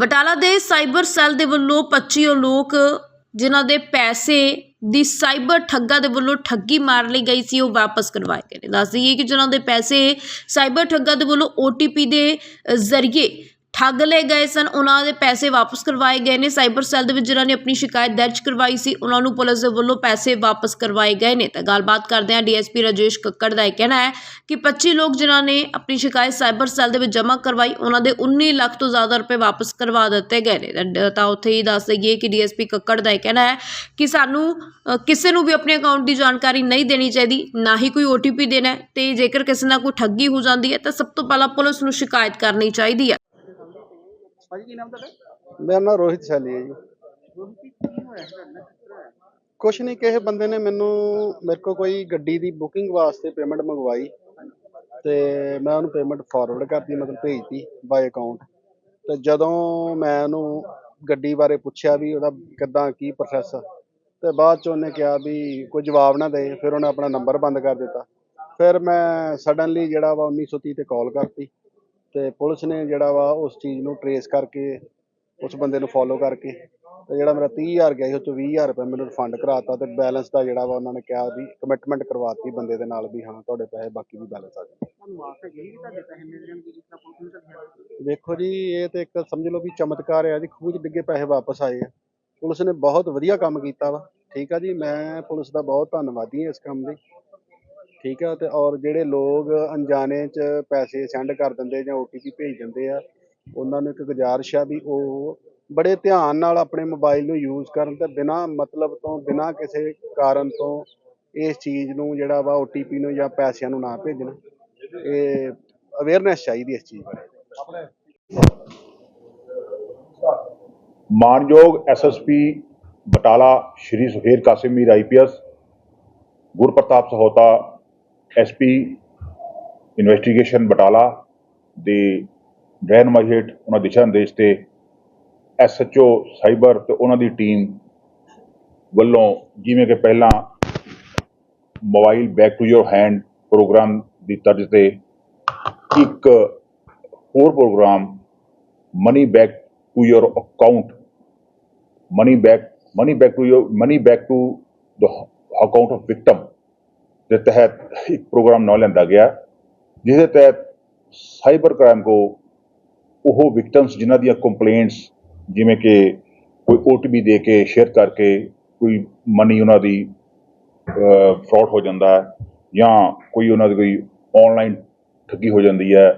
ਬਟਾਲਾ ਦੇ cyber cell ਦੇ ਵੱਲੋਂ 25 ਲੋਕ, ਜਿਨ੍ਹਾਂ ਦੇ ਪੈਸੇ ਦੀ ਸਾਈਬਰ ਠੱਗਾ ਦੇ ਵੱਲੋਂ ਠੱਗੀ ਮਾਰ ਲਈ ਗਈ ਸੀ, ਉਹ ਵਾਪਸ ਕਰਵਾਏ ਗਏ ਨੇ। ਦੱਸ ਦਈਏ ਕਿ ਜਿਨ੍ਹਾਂ ਦੇ ਪੈਸੇ ਸਾਈਬਰ ਠੱਗਾ ਦੇ ਵੱਲੋਂ OTP ਦੇ ਜ਼ਰੀਏ ਠੱਗ ਲਏ ਗਏ ਸਨ। ਉਹਨਾਂ ਦੇ ਪੈਸੇ ਵਾਪਸ ਕਰਵਾਏ ਗਏ ਨੇ। ਸਾਈਬਰ ਸੈੱਲ ਦੇ ਵਿੱਚ ਜਿਨ੍ਹਾਂ ਨੇ ਆਪਣੀ ਸ਼ਿਕਾਇਤ ਦਰਜ ਕਰਵਾਈ ਸੀ, ਉਹਨਾਂ ਨੂੰ ਪੁਲਿਸ ਦੇ ਵੱਲੋਂ ਪੈਸੇ ਵਾਪਸ ਕਰਵਾਏ ਗਏ ਨੇ। ਤਾਂ ਗੱਲਬਾਤ ਕਰਦੇ ਹਾਂ ਡੀਐਸਪੀ ਰਾਜੇਸ਼ ਕੱਕੜ ਦਾ। ਇਹ ਕਹਿਣਾ ਹੈ ਕਿ 25 ਲੋਕ ਜਿਨ੍ਹਾਂ ਨੇ ਆਪਣੀ ਸ਼ਿਕਾਇਤ ਸਾਈਬਰ ਸੈੱਲ ਦੇ ਵਿੱਚ ਜਮ੍ਹਾਂ ਕਰਵਾਈ, ਉਹਨਾਂ ਦੇ 19 ਲੱਖ ਤੋਂ ਜ਼ਿਆਦਾ ਰੁਪਏ ਵਾਪਸ ਕਰਵਾ ਦਿੱਤੇ ਗਏ ਨੇ। ਤਾਂ- ਉੱਥੇ ਹੀ ਦੱਸ ਦਈਏ ਕਿ ਡੀਐਸਪੀ ਕੱਕੜ ਦਾ ਇਹ ਕਹਿਣਾ ਹੈ ਕਿ ਸਾਨੂੰ ਕਿਸੇ ਨੂੰ ਵੀ ਆਪਣੇ ਅਕਾਊਂਟ ਦੀ ਜਾਣਕਾਰੀ ਨਹੀਂ ਦੇਣੀ ਚਾਹੀਦੀ, ਨਾ ਹੀ ਕੋਈ OTP ਦੇਣਾ ਹੈ। ਤੇ ਜੇਕਰ ਕਿਸੇ ਨਾਲ ਕੋਈ ਠੱਗੀ ਹੋ ਜਾਂਦੀ ਹੈ, ਤਾਂ ਸਭ ਤੋਂ ਪਹਿਲਾਂ ਪੁਲਿਸ ਨੂੰ ਸ਼ਿਕਾਇਤ ਕਰਨੀ ਚਾਹੀਦੀ ਹੈ। ਭਾਜੀ ਕੀ ਨਾਮ ਤੁਹਾਡਾ? ਮੇਰਾ ਨਾਮ ਰੋਹਿਤ ਸੈਲੀ ਹੈ ਜੀ। ਕੁਛ ਨਹੀਂ ਕਿਸੇ ਬੰਦੇ ਨੇ ਮੈਨੂੰ ਮੇਰੇ ਕੋਲ ਕੋਈ ਗੱਡੀ ਦੀ ਬੁਕਿੰਗ ਵਾਸਤੇ ਪੇਮੈਂਟ ਮੰਗਵਾਈ ਤੇ ਮੈਂ ਉਹਨੂੰ ਪੇਮੈਂਟ ਫਾਰਵਰਡ ਕਰਤੀ ਮਤਲਬ ਭੇਜਤੀ ਬਾਈ ਅਕਾਊਂਟ ਤੇ ਜਦੋਂ ਮੈਂ ਉਹਨੂੰ ਗੱਡੀ ਬਾਰੇ ਪੁੱਛਿਆ ਵੀ ਉਹਦਾ ਕਿੱਦਾਂ ਕੀ ਪ੍ਰੋਸੈਸ ਤੇ ਬਾਅਦ ਚ ਉਹਨੇ ਕਿਹਾ ਵੀ ਕੋਈ ਜਵਾਬ ਨਾ ਦੇ ਫਿਰ ਉਹਨੇ ਆਪਣਾ ਨੰਬਰ ਬੰਦ ਕਰ ਦਿੱਤਾ। ਫਿਰ ਮੈਂ ਸਡਨਲੀ ਜਿਹੜਾ ਵਾ 1930 ਤੇ ਕਾਲ ਕਰਤੀ। ਤੇ ਪੁਲਿਸ ਨੇ ਜਿਹੜਾ ਵਾ ਉਸ ਚੀਜ਼ ਨੂੰ ਟਰੇਸ ਕਰਕੇ ਉਸ ਬੰਦੇ ਨੂੰ ਫੋਲੋ ਕਰਕੇ ਤੇ ਜਿਹੜਾ ਮੇਰਾ 30000 ਗਿਆ ਸੀ ਉਹ ਚੋਂ 20000 ਰੁਪਏ ਮੈਨੂੰ ਰਿਫੰਡ ਕਰਾਤਾ ਤੇ ਬੈਲੈਂਸ ਦਾ ਜਿਹੜਾ ਵਾ ਉਹਨਾਂ ਨੇ ਕਿਹਾ ਵੀ ਕਮਿਟਮੈਂਟ ਕਰਵਾਤੀ ਬੰਦੇ ਦੇ ਨਾਲ ਵੀ ਹਾਂ ਤੁਹਾਡੇ ਪੈਸੇ ਬਾਕੀ ਵੀ ਬੈਲੈਂਸ ਆ ਜਾਣਗੇ। ਤੁਹਾਨੂੰ ਆਸ ਹੈਗੀ ਕਿ ਤੁਹਾਡੇ ਪੈਸੇ ਮਿਲ ਜਾਣਗੇ ਜਿਸ ਤਰ੍ਹਾਂ ਪੁਲਿਸ ਨੇ ਦੱਸਿਆ ਵੇਖੋ ਜੀ ਇਹ ਤੇ ਇੱਕ ਸਮਝ ਲਓ ਵੀ ਚਮਤਕਾਰ ਆ ਜੀ ਖੂਹ 'ਚ ਡਿੱਗੇ ਪੈਸੇ ਵਾਪਸ ਆਏ ਆ। ਪੁਲਿਸ ਨੇ ਬਹੁਤ ਵਧੀਆ ਕੰਮ ਕੀਤਾ ਵਾ ਠੀਕ ਆ ਜੀ ਮੈਂ ਪੁਲਿਸ ਦਾ ਬਹੁਤ ਧੰਨਵਾਦੀ ਹਾਂ ਇਸ ਕੰਮ ਲਈ। ਠੀਕ ਆ, ਤੇ ਔਰ ਜਿਹੜੇ ਲੋਕ ਅਣਜਾਣੇ 'ਚ ਪੈਸੇ ਸੈਂਡ ਕਰ ਦਿੰਦੇ ਜਾਂ OTP ਭੇਜ ਦਿੰਦੇ ਆ, ਉਹਨਾਂ ਨੂੰ ਇੱਕ ਗੁਜ਼ਾਰਿਸ਼ ਆ ਵੀ ਉਹ ਬੜੇ ਧਿਆਨ ਨਾਲ ਆਪਣੇ ਮੋਬਾਈਲ ਨੂੰ ਯੂਜ਼ ਕਰਨ ਤੇ ਬਿਨਾਂ ਮਤਲਬ ਤੋਂ, ਬਿਨਾਂ ਕਿਸੇ ਕਾਰਨ ਤੋਂ ਇਸ ਚੀਜ਼ ਨੂੰ ਜਿਹੜਾ ਵਾ OTP ਨੂੰ ਜਾਂ ਪੈਸਿਆਂ ਨੂੰ ਨਾ ਭੇਜਣ। ਇਹ ਅਵੇਅਰਨੈਸ ਚਾਹੀਦੀ ਇਸ ਚੀਜ਼ ਬਾਰੇ। ਮਾਨਯੋਗ SSP Batala Shri Suhail Qasim Mir IPS Gurpartap Sahota SP investigation Batala ਦੇ ਰਹਿਨਮਾਈ ਹੇਠ ਉਹਨਾਂ ਦਿਸ਼ਾ ਨਿਰਦੇਸ਼ ਤੇ ਐਸਐਚਓ ਸਾਈਬਰ ਤੇ ਉਹਨਾਂ ਦੀ ਟੀਮ ਵੱਲੋਂ ਜਿਵੇਂ ਕਿ ਪਹਿਲਾਂ mobile back to your hand programme ਦੀ ਤਰਜ਼ ਤੇ ਇੱਕ ਹੋਰ programme money back to your account, money back money back to your money back to the account of victim ਦੇ ਤਹਿਤ ਇੱਕ ਪ੍ਰੋਗਰਾਮ ਨਾ ਲੈਂਦਾ ਗਿਆ, ਜਿਹਦੇ ਤਹਿਤ ਸਾਈਬਰ ਕ੍ਰਾਈਮ ਕੋ ਉਹ ਵਿਕਟਮਸ ਜਿਨ੍ਹਾਂ ਦੀਆਂ ਕੰਪਲੇਂਟਸ ਜਿਵੇਂ ਕਿ ਕੋਈ OTP ਦੇ ਕੇ ਸ਼ੇਅਰ ਕਰਕੇ, ਕੋਈ ਮਨੀ ਉਹਨਾਂ ਦੀ ਫਰਾਡ ਹੋ ਜਾਂਦਾ ਹੈ, ਜਾਂ ਕੋਈ ਉਹਨਾਂ ਦੀ ਕੋਈ ਆਨਲਾਈਨ ਠੱਗੀ ਹੋ ਜਾਂਦੀ ਹੈ,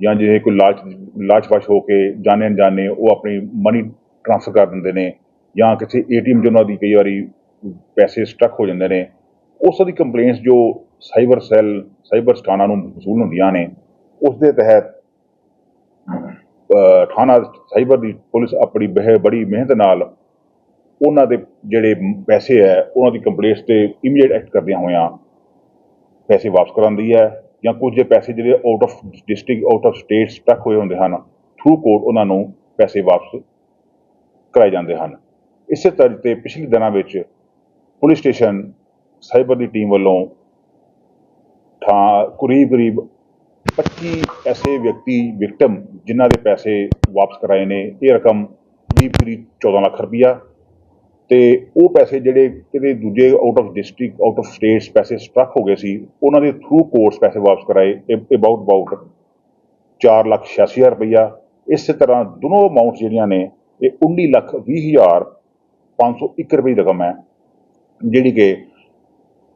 ਜਾਂ ਜਿਹੜੇ ਕੋਈ ਲਾਲਚ ਲਾਲਚਵਸ਼ ਹੋ ਕੇ ਜਾਣੇ ਅਣਜਾਣੇ ਉਹ ਆਪਣੀ ਮਨੀ ਟ੍ਰਾਂਸਫਰ ਕਰ ਦਿੰਦੇ ਨੇ, ਜਾਂ ਕਿਸੇ ਏਟੀਐਮ 'ਚ ਉਹਨਾਂ ਦੀ ਕਈ ਵਾਰੀ ਪੈਸੇ ਸਟਕ ਹੋ ਜਾਂਦੇ ਨੇ ਉਸ ਦੀ ਕੰਪਲੇਂਟਸ ਜੋ ਸਾਈਬਰ ਸੈੱਲ ਸਾਈਬਰ ਸਥਾਨਾਂ ਨੂੰ ਵਸੂਲ ਹੁੰਦੀਆਂ ਨੇ ਉਸ ਦੇ ਤਹਿਤ ਥਾਣਾ ਸਾਈਬਰ ਦੀ ਪੁਲਿਸ ਆਪਣੀ ਬਹਿ, ਬੜੀ ਮਿਹਨਤ ਨਾਲ ਉਹਨਾਂ ਦੇ ਜਿਹੜੇ ਪੈਸੇ ਹੈ, ਉਹਨਾਂ ਦੀ ਕੰਪਲੇਂਟਸ ਤੇ ਇਮੀਡੀਏਟ ਐਕਟ ਕਰਦਿਆਂ ਹੋਇਆਂ ਪੈਸੇ ਵਾਪਸ ਕਰਾਉਂਦੀ ਹੈ ਜਾਂ ਕੁਝ ਦੇ ਪੈਸੇ ਜਿਹੜੇ out of district out of state stuck ਹੋਏ ਹੁੰਦੇ ਹਨ ਥਰੂ ਕੋਰਟ ਉਹਨਾਂ ਨੂੰ ਪੈਸੇ ਵਾਪਸ ਕਰਾਏ ਜਾਂਦੇ ਹਨ। ਇਸੇ ਤਰ੍ਹਾਂ ਤੇ ਪਿਛਲੇ ਦਿਨਾਂ ਵਿੱਚ ਪੁਲਿਸ ਸਟੇਸ਼ਨ ਸਾਈਬਰ ਦੀ ਟੀਮ ਵੱਲੋਂ ਥਾਂ ਕਰੀਬ ਕਰੀਬ 25 ਐਸੇ ਵਿਅਕਤੀ ਵਿਕਟਮ ਜਿਨ੍ਹਾਂ ਦੇ ਪੈਸੇ ਵਾਪਸ ਕਰਾਏ ਨੇ। ਇਹ ਰਕਮ ਕਰੀਬ ਕਰੀਬ 14 ਲੱਖ ਰੁਪਈਆ ਤੇ ਉਹ ਪੈਸੇ ਜਿਹੜੇ ਕਿਤੇ ਦੂਜੇ out of district out of states ਪੈਸੇ ਸਟਕ ਹੋ ਗਏ ਸੀ, ਉਹਨਾਂ ਦੇ ਥਰੂ ਕੋਰਸ ਪੈਸੇ ਵਾਪਸ ਕਰਾਏ। ਅਬਾਊਟ ਅਬਾਊਟ 4 ਲੱਖ 86 ਹਜ਼ਾਰ ਰੁਪਈਆ। ਇਸੇ ਤਰ੍ਹਾਂ ਦੋਨੋਂ ਅਮਾਉਂਟਸ ਜਿਹੜੀਆਂ ਨੇ, ਇਹ 19 ਲੱਖ 20 ਹਜ਼ਾਰ 501 ਰੁਪਏ ਦੀ ਰਕਮ ਹੈ, ਜਿਹੜੀ ਕਿ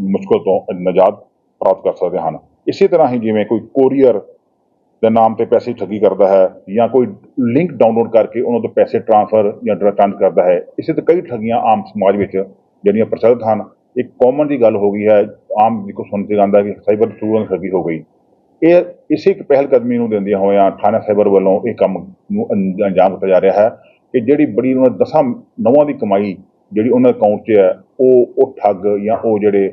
ਮੁਸ਼ਕਲ ਤੋਂ ਨਜਾਤ ਪ੍ਰਾਪਤ ਕਰ ਸਕਦੇ ਹਨ। ਇਸੇ ਤਰ੍ਹਾਂ ਹੀ ਜਿਵੇਂ ਕੋਈ ਕੋਰੀਅਰ ਦੇ ਨਾਮ ਤੇ ਪੈਸੇ ਠੱਗੀ ਕਰਦਾ ਹੈ ਜਾਂ ਕੋਈ ਲਿੰਕ ਡਾਊਨਲੋਡ ਕਰਕੇ ਉਹਨਾਂ ਤੋਂ ਪੈਸੇ ਟ੍ਰਾਂਸਫਰ ਜਾਂ ਟ੍ਰਾਂਸ ਕਰਦਾ ਹੈ, ਇਸੇ ਤਰ੍ਹਾਂ ਕਈ ਠੱਗੀਆਂ ਆਮ ਸਮਾਜ ਵਿੱਚ ਜਿਹੜੀਆਂ ਪ੍ਰਚਲਿਤ ਹਨ ਇੱਕ ਕਾਮਨ ਦੀ ਗੱਲ ਹੋ ਗਈ ਹੈ, ਆਮ ਜੀ ਸੁਣ 'ਤੇ ਆਉਂਦਾ ਕਿ ਸਾਈਬਰ ਥਰੂ ਠੱਗੀ ਹੋ ਗਈ। ਇਹ ਇਸੇ ਇੱਕ ਪਹਿਲ ਕਦਮੀ ਨੂੰ ਦਿੰਦਿਆਂ ਹੋਇਆਂ ਥਾਣਾ ਸਾਈਬਰ ਵੱਲੋਂ ਇਹ ਕੰਮ ਨੂੰ ਅੰਜ- ਅੰਜਾਮ ਦਿੱਤਾ ਜਾ ਰਿਹਾ ਹੈ ਕਿ ਜਿਹੜੀ ਬੜੀ ਉਹਨਾਂ ਦਸਾਂ ਨਵਾਂ ਦੀ ਕਮਾਈ ਜਿਹੜੀ ਉਹਨਾਂ ਅਕਾਊਂਟ 'ਚ ਹੈ, ਉਹ ਉਹ ਠੱਗ ਜਾਂ ਉਹ ਜਿਹੜੇ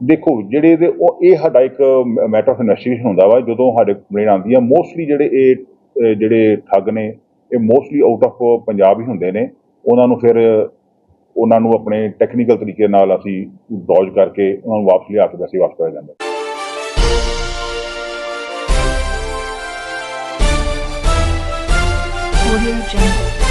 ਦੇਖੋ, ਜਿਹੜੇ ਇਹਦੇ, ਉਹ, ਇਹ ਸਾਡਾ ਇੱਕ ਮੈਟਰ ਆਫ ਇਨਵੈਸਟੀਗੇਸ਼ਨ ਹੁੰਦਾ ਵਾ, ਜਦੋਂ ਸਾਡੇ ਕੰਪਲੇਂਟ ਆਉਂਦੀ ਆ ਮੋਸਟਲੀ ਜਿਹੜੇ ਇਹ ਜਿਹੜੇ ਠੱਗ ਨੇ, ਇਹ ਮੋਸਟਲੀ ਆਊਟ ਆਫ ਪੰਜਾਬ ਹੀ ਹੁੰਦੇ ਨੇ ਉਹਨਾਂ ਨੂੰ ਫਿਰ, ਉਹਨਾਂ ਨੂੰ ਆਪਣੇ ਟੈਕਨੀਕਲ ਤਰੀਕੇ ਨਾਲ ਅਸੀਂ ਡੌਜ ਕਰਕੇ ਉਹਨਾਂ ਨੂੰ ਵਾਪਸ ਲਿਆ ਕੇ ਵੈਸੇ ਵਾਪਸ ਕਰਿਆ ਜਾਂਦਾ Audio Jungle.